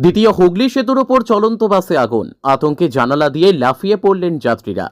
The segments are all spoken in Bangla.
দ্বিতীয় হুগলি সেতুর ওপর চলন্ত বাসে আগুন। আতঙ্কে জানালা দিয়ে লাফিয়ে পড়লেন যাত্রীরা।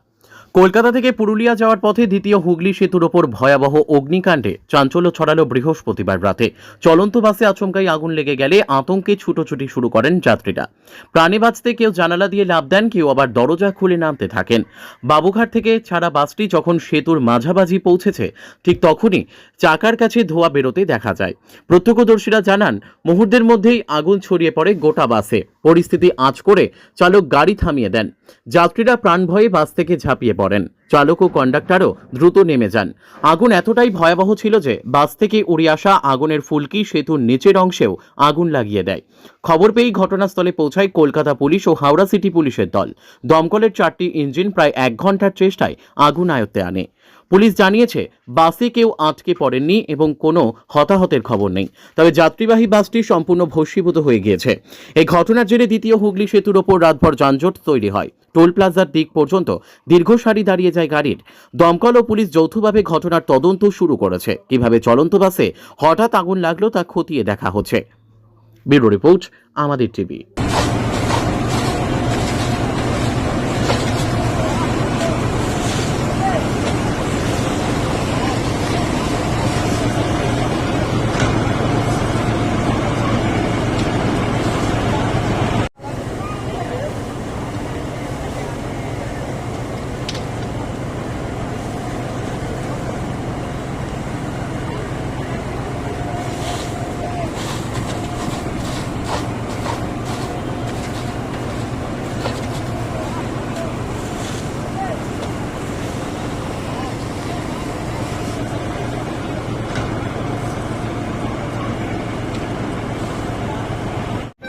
কলকাতা থেকে পুরুলিয়া যাওয়ার পথে দ্বিতীয় হুগলি সেতুর ওপর ভয়াবহ অগ্নিকাণ্ডে চাঞ্চল্য ছড়ালো বৃহস্পতিবার রাতে। চলন্ত বাসে আচমকাই আগুন লেগে গেলে আতঙ্কে ছুটোছুটি শুরু করেন যাত্রীরা। প্রাণে বাঁচতে কেউ জানালা দিয়ে লাভ দেন, কেউ আবার দরজা খুলে নামতে থাকেন। বাবুঘাট থেকে ছাড়া বাসটি যখন সেতুর মাঝামাঝি পৌঁছেছে, ঠিক তখনই চাকার কাছে ধোয়া বেরোতে দেখা যায়। প্রত্যক্ষদর্শীরা জানান, মুহূর্তের মধ্যেই আগুন ছড়িয়ে পড়ে গোটা বাসে। পরিস্থিতি আঁচ করে চালক গাড়ি থামিয়ে দেন। যাত্রীরা প্রাণভয়ে বাস থেকে ঝাঁপিয়ে পড়েন। চালক ও কন্ডাক্টরও দ্রুত নেমে যান। আগুন এতটাই ভয়াবহ ছিল যে বাস থেকে উড়ে আসা আগুনের ফুলকি সেতুর নিচের অংশেও আগুন লাগিয়ে দেয়। খবর পেয়েই ঘটনাস্থলে পৌঁছায় কলকাতা পুলিশ ও হাওড়া সিটি পুলিশের দল। দমকলের চারটি ইঞ্জিন প্রায় এক ঘণ্টার চেষ্টায় আগুন আয়ত্তে আনে। পুলিশ জানিয়েছে, বাসে কেউ আটকে পড়েননি এবং কোনো হতাহতের খবর নেই। তবে যাত্রীবাহী বাসটি সম্পূর্ণ ভস্মীভূত হয়ে গিয়েছে। এই ঘটনার জেরে দ্বিতীয় হুগলি সেতুর ওপর রাতভর যানজট তৈরি হয়। টোল প্লাজার দিক পর্যন্ত দীর্ঘ সারি দাঁড়িয়ে যায় গাড়ির। দমকল ও পুলিশ যৌথভাবে ঘটনার তদন্ত শুরু করেছে। কীভাবে চলন্ত বাসে হঠাৎ আগুন লাগল তা খতিয়ে দেখা হচ্ছে। ব্যুরো রিপোর্ট, আমাদের টিভি।